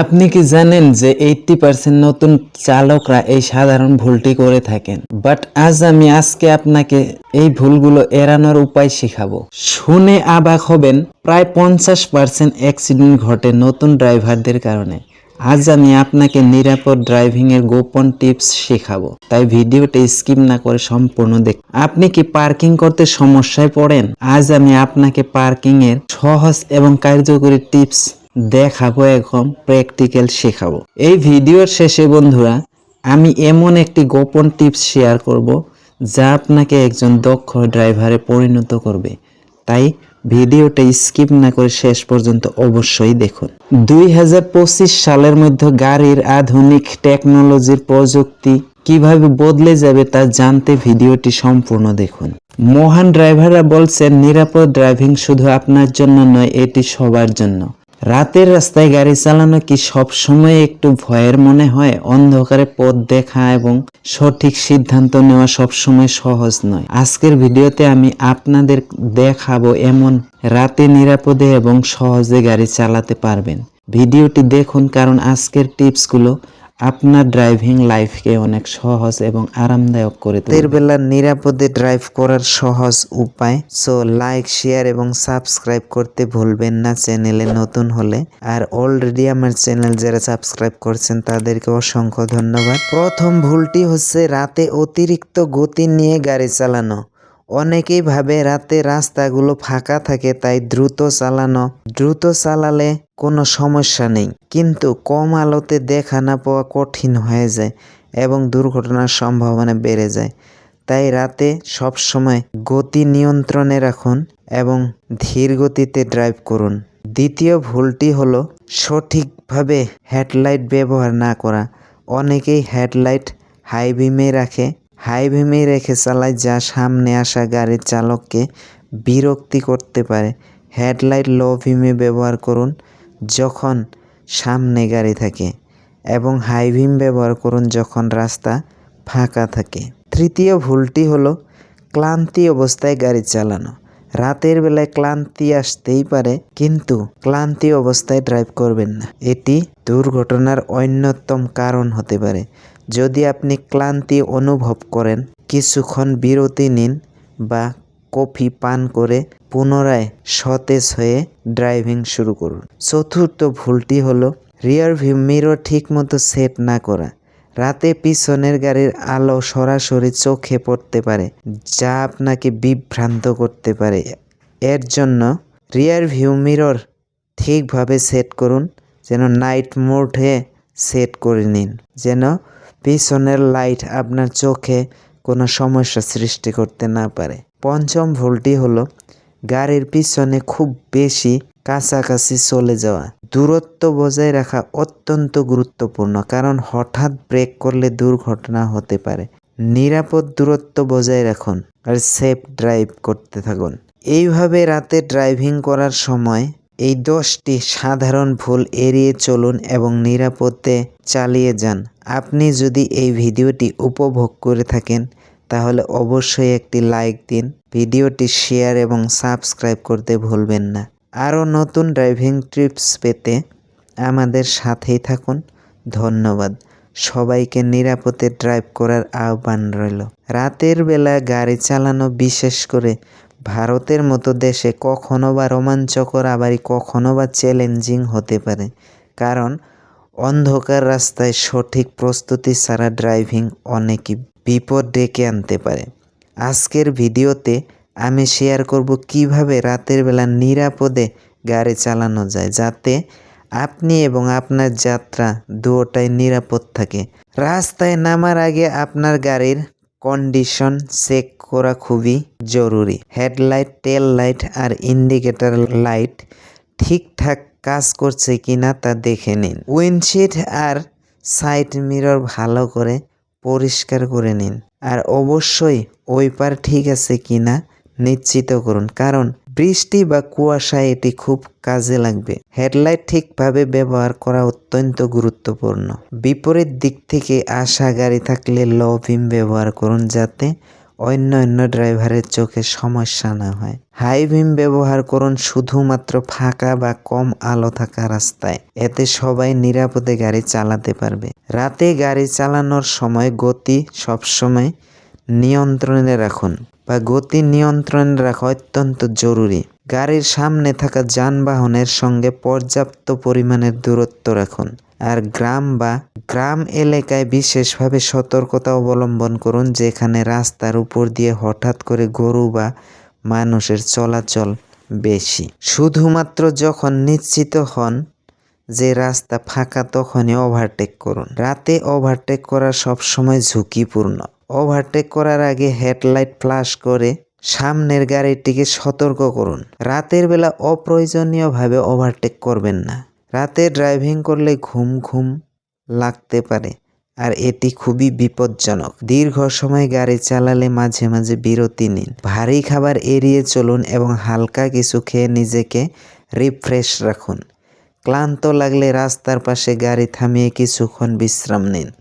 আপনি কি জানেন যে এইটটি পার্সেন্ট নতুন চালকরা এই সাধারণ ভুলটি করে থাকেন? বাট আজ আমি আজকে আপনাকে এই ভুলগুলো এড়ানোর উপায় শেখাবো। শুনে অবাক হবেন, প্রায় পঞ্চাশ পার্সেন্ট অ্যাক্সিডেন্ট ঘটে নতুন ড্রাইভারদের কারণে। আজ আমি আপনাকে নিরাপদ ড্রাইভিং এর গোপন টিপস শেখাবো। তাই ভিডিওটা স্কিপ না করে সম্পূর্ণ দেখ আপনি কি পার্কিং করতে সমস্যায় পড়েন? আজ আমি আপনাকে পার্কিং এর সহজ এবং কার্যকরী টিপস দেখাবো এখন প্র্যাকটিক্যাল শেখাবো। এই ভিডিওর শেষে বন্ধুরা, আমি এমন একটি গোপন টিপস শেয়ার করব, যা আপনাকে একজন দক্ষ ড্রাইভারে পরিণত করবে। তাই ভিডিওটা স্কিপ না করে শেষ পর্যন্ত অবশ্যই দেখুন। দুই হাজার পঁচিশ সালের মধ্যে গাড়ির আধুনিক টেকনোলজির প্রযুক্তি কীভাবে বদলে যাবে তা জানতে ভিডিওটি সম্পূর্ণ দেখুন। মহান ড্রাইভাররা বলছেন, নিরাপদ ড্রাইভিং শুধু আপনার জন্য নয়, এটি সবার জন্য। রাতের রাস্তায় গাড়ি চালানো কি সব সময় একটু ভয়ের মনে হয়? অন্ধকারে পথ দেখা এবং সঠিক সিদ্ধান্ত নেওয়া সব সময় সহজ নয়। আজকের ভিডিওতে আমি আপনাদের দেখাবো এমন রাতে নিরাপদে এবং সহজে গাড়ি চালাতে পারবেন। ভিডিওটি দেখুন কারণ আজকের টিপসগুলো আপনার ড্রাইভিং লাইফকে অনেক সহজ এবং আরামদায়ক করে রাতের বেলা নিরাপদে ড্রাইভ করার সহজ উপায় সো লাইক শেয়ার এবং সাবস্ক্রাইব করতে ভুলবেন না চ্যানেলে নতুন হলে। আর অলরেডি আমার চ্যানেল যারা সাবস্ক্রাইব করছেন, তাদেরকে অসংখ্য ধন্যবাদ। প্রথম ভুলটি হচ্ছে রাতে অতিরিক্ত গতি নিয়ে গাড়ি চালানো। অনেকেই ভাবে রাতে রাস্তাগুলো ফাঁকা থাকে, তাই দ্রুত চালানো। দ্রুত চালালে কোনো সমস্যা নেই। কিন্তু কম আলোতে দেখা না পাওয়া কঠিন হয়ে যায় এবং দুর্ঘটনার সম্ভাবনা বেড়ে যায়। তাই রাতে সব সময় গতি নিয়ন্ত্রণে রাখুন এবং ধীর গতিতে ড্রাইভ করুন। দ্বিতীয় ভুলটি হলো সঠিকভাবে হেডলাইট ব্যবহার না করা। অনেকেই হেডলাইট হাই বিমে রাখে। হাই বিমে রেখে চালায় যা সামনে আসা গাড়ির চালককে বিরক্তি করতে পারে। হেডলাইট লো ভিমে ব্যবহার করুন। যখন সামনে গাড়ি থাকে এবং হাই ভিম ব্যবহার করুন যখন রাস্তা ফাঁকা থাকে। তৃতীয় ভুলটি হলো ক্লান্তি অবস্থায় গাড়ি চালানো। রাতের বেলায় ক্লান্তি আসতেই পারে, কিন্তু ক্লান্তি অবস্থায় ড্রাইভ করবেন না। এটি দুর্ঘটনার অন্যতম কারণ হতে পারে। যদি আপনি ক্লান্তি অনুভব করেন, কিছুক্ষণ বিরতি নিন বা কফি পান করে পুনরায় সতেজ হয়ে ড্রাইভিং শুরু করুন। চতুর্থ ভুলটি হলো রিয়ার ভিউ মিরর ঠিকমতো সেট না করা। রাতে পিছনের গাড়ির আলো সরাসরি চোখে পড়তে পারে, যা আপনাকে বিভ্রান্ত করতে পারে। এর জন্য রিয়ার ভিউ মিরর ঠিকভাবে সেট করুন, যেন নাইট মোডে সেট করে নিন, যেন পিছনের লাইট আপনার চোখে কোনো সমস্যা সৃষ্টি করতে না পারে। পঞ্চম ভুলটি হলো, গাড়ির পিছনে খুব বেশি কাছাকাছি চলে যাওয়া। দূরত্ব বজায় রাখা অত্যন্ত গুরুত্বপূর্ণ, কারণ হঠাৎ ব্রেক করলে দুর্ঘটনা হতে পারে। নিরাপদ দূরত্ব বজায় রাখুন আর সেফ ড্রাইভ করতে থাকুন। এইভাবে রাতে ড্রাইভিং করার সময় এই দশটি সাধারণ ভুল এড়িয়ে চলুন এবং নিরাপদে চালিয়ে যান। আপনি যদি এই ভিডিওটি উপভোগ করে থাকেন তাহলে অবশ্যই একটি লাইক দিন, ভিডিওটি শেয়ার এবং সাবস্ক্রাইব করতে ভুলবেন না। আরও নতুন ড্রাইভিং ট্রিপস পেতে আমাদের সাথেই থাকুন। ধন্যবাদ। সবাইকে নিরাপদে ড্রাইভ করার আহ্বান রইল। রাতের বেলা গাড়ি চালানো বিশেষ করে ভারতের মতো দেশে কখনো বা রোমাঞ্চকর, আবারই কখনো বা চ্যালেঞ্জিং হতে পারে। কারণ অন্ধকার রাস্তায় সঠিক প্রস্তুতি ছাড়া ড্রাইভিং অনেকই বিপদ ডেকে আনতে পারে। আজকের ভিডিওতে আমি শেয়ার করব কীভাবে রাতের বেলা নিরাপদে গাড়ি চালানো যায় যাতে আপনি এবং আপনার যাত্রা দুটাই নিরাপদ থাকে। রাস্তায় নামার আগে আপনার গাড়ির কন্ডিশন চেক করা খুবই জরুরি। হেডলাইট, টেল লাইট আর ইন্ডিকেটর লাইট ঠিকঠাক কাজ করছে কিনা তা দেখে নিন। উইন্ডশিট আর সাইড মিরর ভালো করে পরিষ্কার করে নিন। আর অবশ্যই ওইপার ঠিক আছে কিনা নিশ্চিত করুন, কারণ বৃষ্টি বা কুয়াশায় এটি খুব কাজে লাগবে। হেডলাইট ঠিকভাবে ব্যবহার করা অত্যন্ত গুরুত্বপূর্ণ। বিপরীত দিক থেকে আসা গাড়ি থাকলে লো ভিম ব্যবহার করুন যাতে অন্য অন্য ড্রাইভারের চোখে সমস্যা না হয়। হাই বিম ব্যবহার করুন শুধুমাত্র ফাঁকা বা কম আলো থাকা রাস্তায়। এতে সবাই নিরাপদে গাড়ি চালাতে পারবে। রাতে গাড়ি চালানোর সময় গতি সবসময় নিয়ন্ত্রণে রাখুন বা গতি নিয়ন্ত্রণে রাখা অত্যন্ত জরুরি। গাড়ির সামনে থাকা যানবাহনের সঙ্গে পর্যাপ্ত পরিমাণের দূরত্ব রাখুন। আর গ্রাম বা গ্রাম এলাকায় বিশেষভাবে সতর্কতা অবলম্বন করুন, যেখানে রাস্তার উপর দিয়ে হঠাৎ করে গরু বা মানুষের চলাচল বেশি। শুধুমাত্র যখন নিশ্চিত হন যে রাস্তা ফাঁকা, তখনই ওভারটেক করুন। রাতে ওভারটেক করা সবসময় ঝুঁকিপূর্ণ। ওভারটেক করার আগে হেডলাইট ফ্লাশ করে সামনের গাড়িটিকে সতর্ক করুন। রাতের বেলা অপ্রয়োজনীয়ভাবে ওভারটেক করবেন না। রাতে ড্রাইভিং করলে ঘুম ঘুম লাগতে পারে, আর এটি খুবই বিপজ্জনক। দীর্ঘ সময় গাড়ি চালালে মাঝে মাঝে বিরতি নিন। ভারী খাবার এড়িয়ে চলুন এবং হালকা কিছু খেয়ে নিজেকে রিফ্রেশ রাখুন। ক্লান্ত লাগলে রাস্তার পাশে গাড়ি থামিয়ে কিছুক্ষণ বিশ্রাম নিন।